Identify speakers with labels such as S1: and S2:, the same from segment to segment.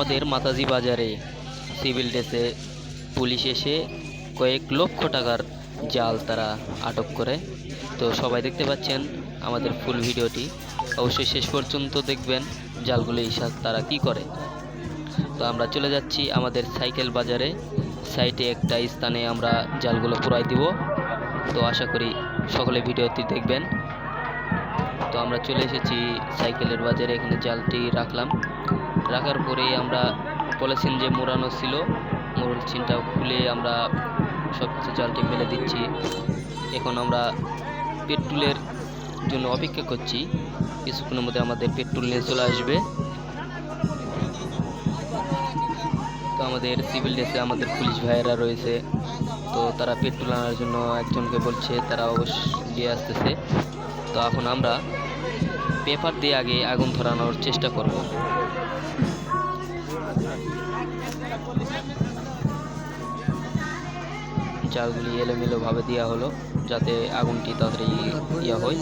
S1: আমাদের মাতাজি বাজারে সিভিল ড্রেসে পুলিশ এসে কয়েক লক্ষ টাকার জাল তারা আটক করে। তো সবাই দেখতে পাচ্ছেন আমাদের ফুল ভিডিওটি। অবশ্যই শেষ পর্যন্ত দেখবেন জালগুলি তারা কি করে। তো আমরা চলে যাচ্ছি আমাদের সাইকেল বাজারে। সাইটে একটা স্থানে আমরা জালগুলো পুরাই দিব। তো আশা করি সকলে ভিডিওটি দেখবেন। তো আমরা চলে এসেছি সাইকেলের বাজারে, এখানে জালটি রাখলাম। রাখার পরে আমরা পলিথিন যে মোড়ানো ছিল। মোড়লচিনটা খুলে আমরা সব কিছু জালটি ফেলে দিচ্ছি। এখন আমরা পেট্রোলের জন্য অপেক্ষা করছি। কিছুক্ষণের মধ্যে আমাদের পেট্রোল নিয়ে চলে আসবে। তো আমাদের সিভিল ড্রেসে আমাদের পুলিশ ভাইয়েরা রয়েছে। তো তারা পেট্রোল আনার জন্য একজনকে বলছে, তারা অবশ্য দিয়ে আসতেছে। তো এখন আমরা পেপার দিয়ে আগে আগুন ধরানোর চেষ্টা করব। জালগুলি এলোমেলোভাবে দেওয়া হলো যাতে আগুনটি তাড়াতাড়ি ইয়া হয়।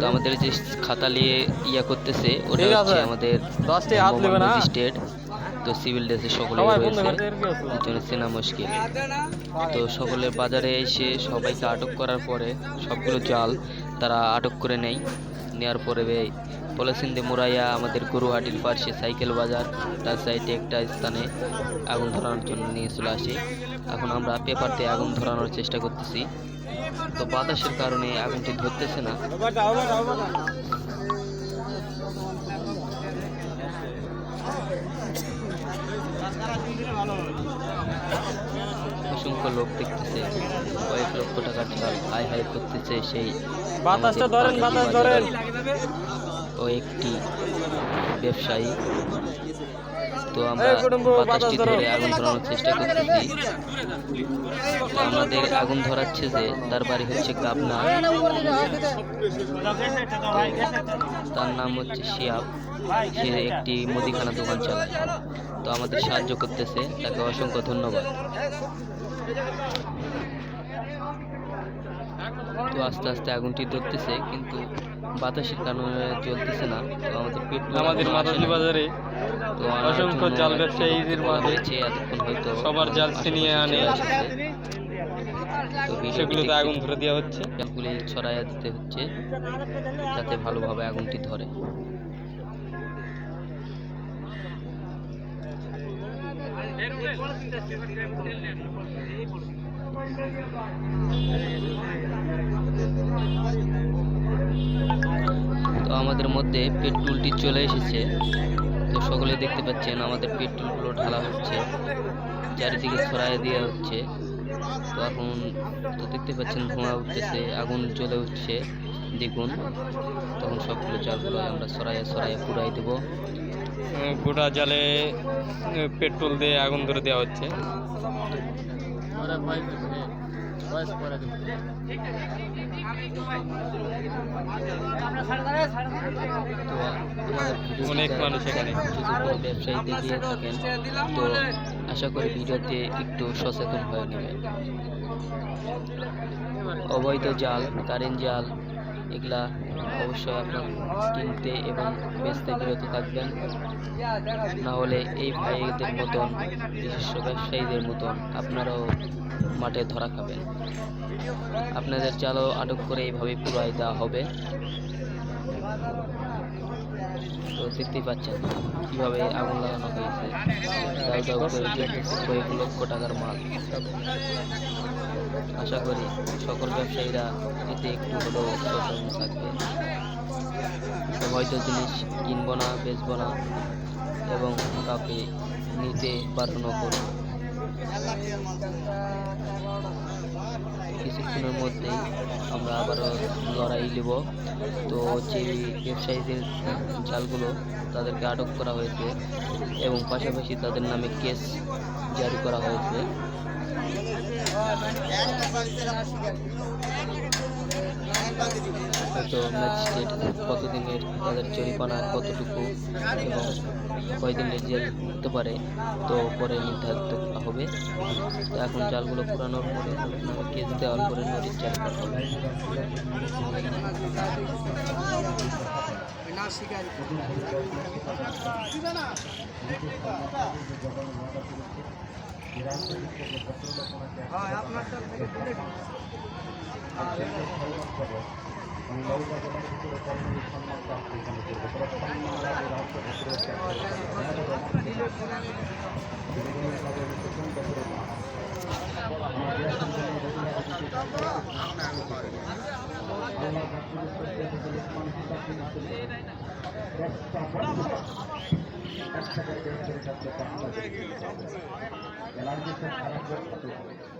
S1: তো আমাদের যে খাতা নিয়ে ইয়া করতেছে ওটা হচ্ছে আমাদের
S2: দশটি হাত নেবে না?
S1: ম্যাজিস্ট্রেট তো সিভিল ড্রেসে সকলে রয়েছে। জন্য চেনা মুশকিল। তো সকলে বাজারে এসে সবাইকে আটক করার পরে সবগুলো জাল তারা আটক করে নেয়। নেওয়ার পরে দিয়ে মুরাইয়া আমাদের গরুহাটির পাশে সাইকেল বাজার তার সাইডে একটা স্থানে আগুন ধরানোর জন্য নিয়ে চলে আসে। এখন আমরা পেপার দিয়ে আগুন ধরানোর চেষ্টা করতেছি। তো বাতাসের কারণে আগুনটি ধরতেছে না। অসংখ্য লোক দেখতেছে কয়েক লক্ষ টাকার জাল হাই হাই করতেছে সেই
S2: বাতাসটা ধরেন
S1: বাতাস
S2: ধরেন।
S1: ও একটি ব্যবসায়ী। তো আমরা বাতাসটি
S2: ধরে।
S1: আগুন ধরানোর চেষ্টা করতেছি। আমাদের আগুন ধরাচ্ছে যে তার বাড়ি হচ্ছে কাবনা। তার নাম হচ্ছে শিয়াব। সে একটি মুদিখানা দোকান চালায়। তো আমাদের সাহায্য করতেছে। তাকে অসংখ্য ধন্যবাদ। তো আস্তে আস্তে আগুনটি ধরতেছে কিন্তু বাতাসের কারণে চলতেছে না তো আমাদের পেট্রোল
S2: আমাদের
S1: না।
S2: বাজারে অসংখ্য জাল ব্যবসায়ীদের মাঝে
S1: হয়েছে, এতক্ষণ হয়তো
S2: সবার জাল ছিনিয়ে আনে। সেগুলোতে আগুন ধরে দেওয়া হচ্ছে
S1: জালগুলি ছড়াইয়া দিতে হচ্ছে যাতে ভালোভাবে আগুনটি ধরে তো আমাদের মধ্যে পেট্রোলটি চলে এসেছে। তো সকলে দেখতে পাচ্ছেন আমাদের পেট্রোলগুলো ঢালা হচ্ছে চারিদিকে ছড়াইয়ে দেওয়া হচ্ছে। তো এখন তো দেখতে পাচ্ছেন ধোঁয়া উঠতেছে আগুন জ্বলে উঠছে দ্বিগুণ তখন সবগুলো জালগুলো আমরা সরাইয়ে সরাইয়ে পুরাই দেবো।
S2: গোটা জালে পেট্রোল দিয়ে আগুন ধরে দেওয়া হচ্ছে।
S1: তো আমাদের ভিডিওটি
S2: অনেক মানুষ এখানে।
S1: যদি কোনো ব্যবসায়ী দেখিয়ে থাকেন। তো আশা করি ভিডিওতে একটু সচেতন হয়ে নেবেন। অবৈধ জাল, কারেন্ট জাল, এগুলা অবশ্যই আপনার কিনতে এবং বেচতে বিরত থাকবেন। না হলে এই ভাইদের মতন বিশিষ্ট ব্যবসায়ীদের মতন আপনারাও মাঠে ধরা খাবেন আপনাদের জালও আটক করে এইভাবে পুরাই দেওয়া হবে। তো দেখতেই পাচ্ছেন কীভাবে আগুন লাগানো হয়েছে। কয়েক লক্ষ টাকার মাল। আশা করি সকল ব্যবসায়ীরা এতে একটু হলেও সচেতন থাকবে। হয়তো জিনিস কিনবো না, বেচবো না এবং কাউকে নিতে বারণ করব কিছুক্ষণের মধ্যেই আমরা আবারও লড়াই নেব। তো যে ব্যবসায়ীদের জালগুলো তাদেরকে আটক করা হয়েছে এবং পাশাপাশি তাদের নামে কেস জারি করা হয়েছে। হয়তো ম্যাজিস্ট্রেট কতদিনের তাদের জরিমানা, কতটুকু এবং কয়দিনের জেল হতে পারে, তো পরে নির্ধারিত করা হবে। তো এখন জালগুলো পুরানোর পরে কেস দেওয়ার পরে নোটিশ জারি করা হবে একটা করে করে করতে পারবে এলাকাতে খারাপ করতে হবে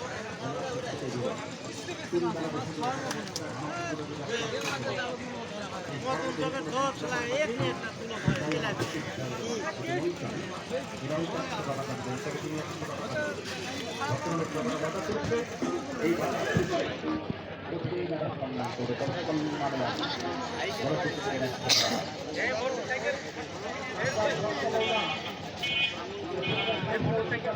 S1: মোটরসাইকেল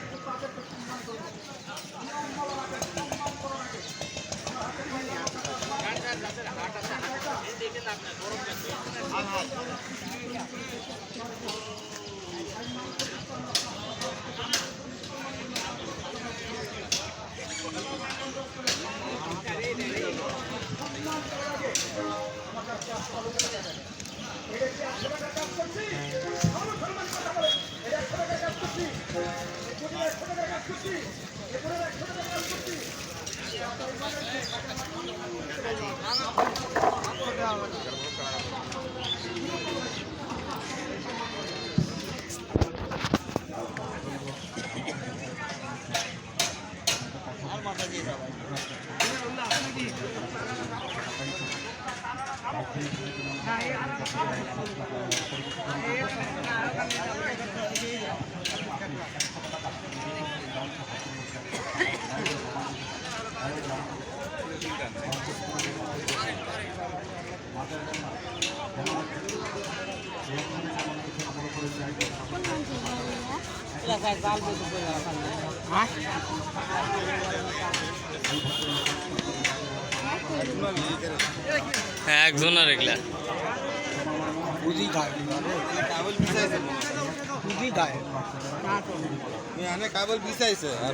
S2: হ্যাঁ একজন আর এগুলা
S3: বুঝি খায় কাবল বিছাইছে বুঝি খায় এখানে কাবল বিছাইছে আর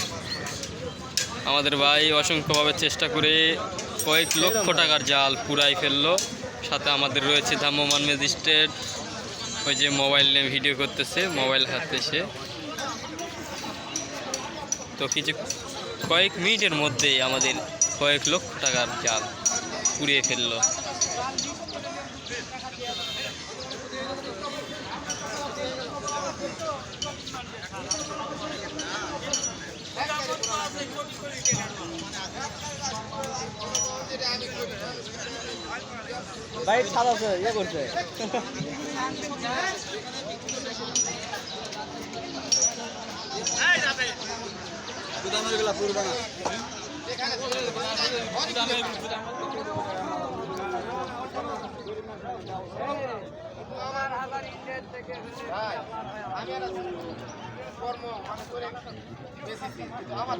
S2: আমাদের ভাই অসংখ্যভাবে চেষ্টা করে কয়েক লক্ষ টাকার জাল পুরাই ফেলল। সাথে আমাদের রয়েছে ধাম্যমান ম্যাজিস্ট্রেট, ওই যে মোবাইল নিয়ে ভিডিও করতেছে, মোবাইল হাতে সে। তো কিছু কয়েক মিনিটের মধ্যেই আমাদের কয়েক লক্ষ টাকার জাল পুড়িয়ে ফেলল।
S3: বাইক সাদাছে ইয়ে করছে। আমার হাজার থেকে আমি কর্ম করে আমার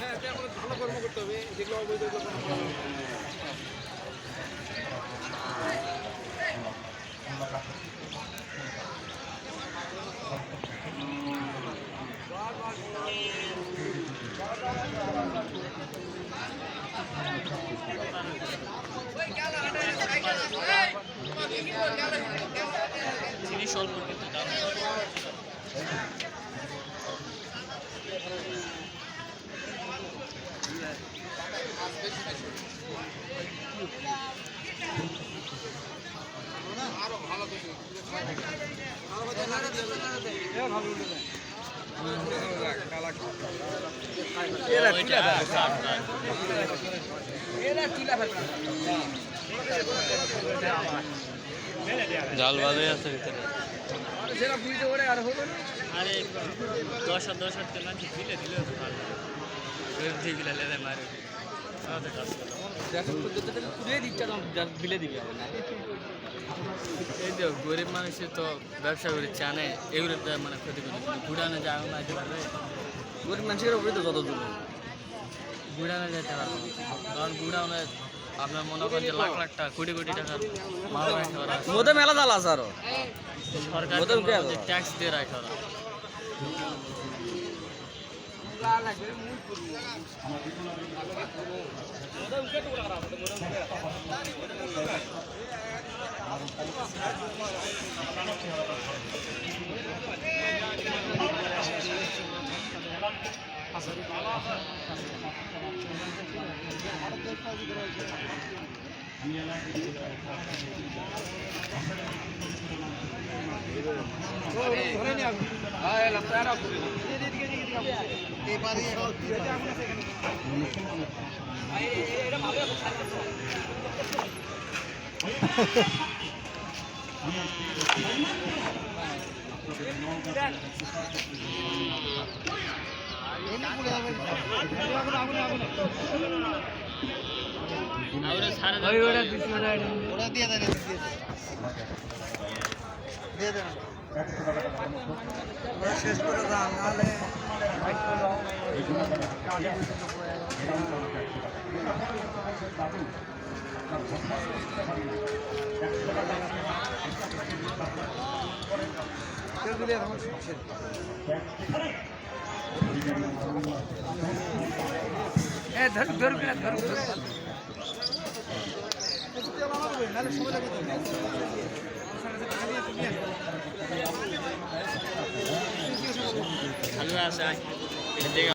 S3: হ্যাঁ, ভালো কর্ম করতে হবে যেগুলো অবৈধ
S2: জাল ভালোই আছে ভিতরে।
S4: আরে দশ দশ দিলে দিলে তো ভালো। মারে। এই গরিব মানুষের তো ব্যবসা করে চানে এগুলো মানে ক্ষতি করে। ঘুরানো যায় না
S3: গরিব মানুষের উপরে তো যত জুলুম।
S4: যেতে পারবে। না। কারণ ঘুরানো আপনার মনে করেন যে লাখ লাখ টাকা কোটি কোটি টাকার
S3: মোদে মেলা জাল আছে। আরও।
S4: সরকার? ট্যাক্স দিয়ে রাখে ওরা।
S3: ওরা দিয়ে দেন ওরা শেষ করে দাও নাহলে দিলে এখন শেষ এ ধর ধর ধর ধর
S4: ভালো আছে